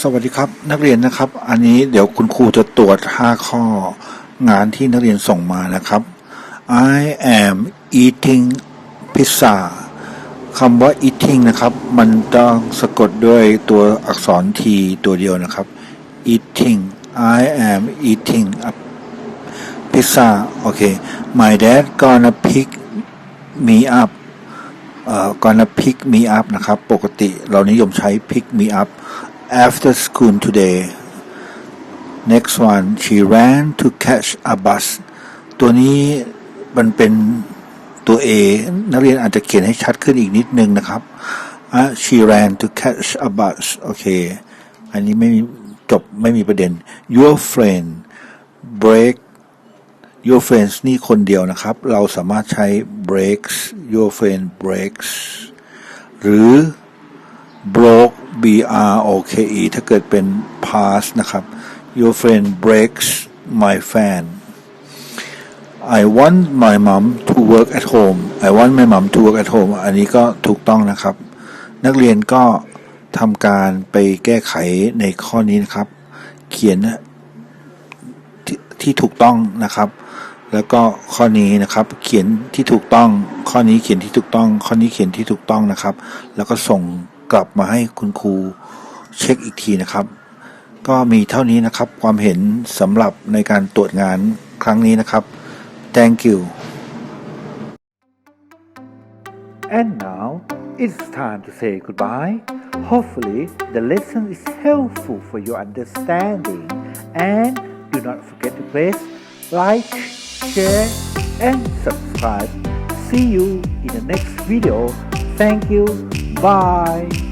สวัสดีครับ นักเรียนนะครับ อันนี้เดี๋ยวคุณครูจะตรวจ 5 ข้องานที่นักเรียนส่งมานะครับ I am eating pizza คำว่า eating นะครับ มันต้องสะกดด้วยตัวอักษร T ตัวเดียวนะครับ eating I am eating a pizza โอเค my dad gonna pick me up เอ่อ gonna pick me up นะครับ ปกติเรานิยมใช้ pick me up after school today next one she ran to catch a bus ตัวนี้มันเป็นตัว A นักเรียนอาจจะเขียนให้ชัดขึ้นอีกนิดนึงนะครับอะ she ran to catch a bus โอเค อันนี้ไม่มีจบไม่มีประเด็น your friend break your friends นี่คนเดียวนะครับ เราสามารถใช้ breaks your friend breaks หรือ bro b r o k e ถ้าเกิดเป็น past นะครับ your friend breaks my fan I want my mom to work at home I want my mom to work at home อันนี้ก็ถูกต้องนะครับ นักเรียนก็ทำการไปแก้ไขในข้อนี้นะครับ เขียนที่ที่ถูกต้องนะครับ แล้วก็ข้อนี้นะครับ เขียนที่ถูกต้อง ข้อนี้เขียนที่ถูกต้อง ข้อนี้เขียนที่ถูกต้องนะครับ แล้วก็ส่ง กลับมาให้คุณครูเช็คอีกทีนะครับ ก็มีเท่านี้นะครับความเห็นสำหรับในการตรวจงานครั้งนี้นะครับ thank you And now it's time to say goodbye. Hopefully, the lesson is helpful for your understanding. And do not forget to press like, share, and subscribe. See you in the next video. Thank you. Bye.